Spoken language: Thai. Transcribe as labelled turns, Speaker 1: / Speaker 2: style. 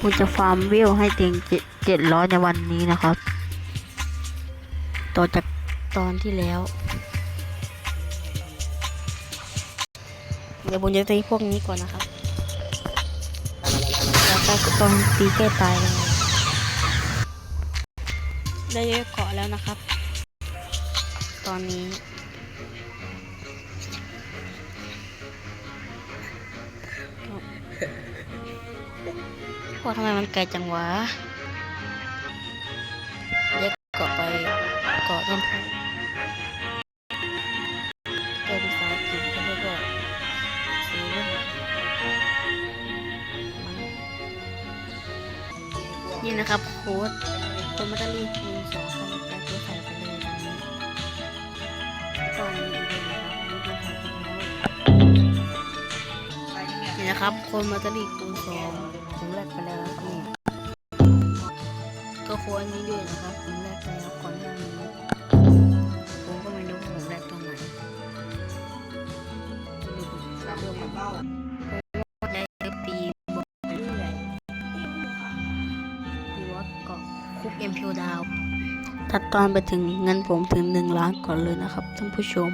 Speaker 1: ผมจะฟาร์มวิวให้ถึงเจ็ดร้อยในวันนี้นะครับ ต่อจากตอนที่แล้ว เดี๋ยวผมจะตีพวกนี้ก่อนนะครับ แล้วก็ตอนตีใกล้ตายแล้วได้เยอะเกาะแล้วนะครับ ตอนนี้ พวกทำไมมันไกลจังวะเรียกเกาะไปเกาะต้นไม้เกิดภาษาอังกฤษเขาเกว่าเซเว่นนี่นะครับโค้ดโค้ดมาตาลีคูณสองเข้าไปแปะเพื่อในะครับนี่นะครับค้ดมาตาลีคูณสองผมแลกไปแล้วครับเนี่ยก็โค้ดอันนี้ด้วยนะครับผมแลกไปแล้วก่อนหน้านี้ผมก็ไม่รู้ผมแลกตอนไหนได้ปีบอกเรื่อยปีวัดเกาะคุกเอ็มพิวดาว ตัดตอนไปถึงเงินผมถึงหนึ่งล้านก่อนเลยนะครับท่านผู้ชม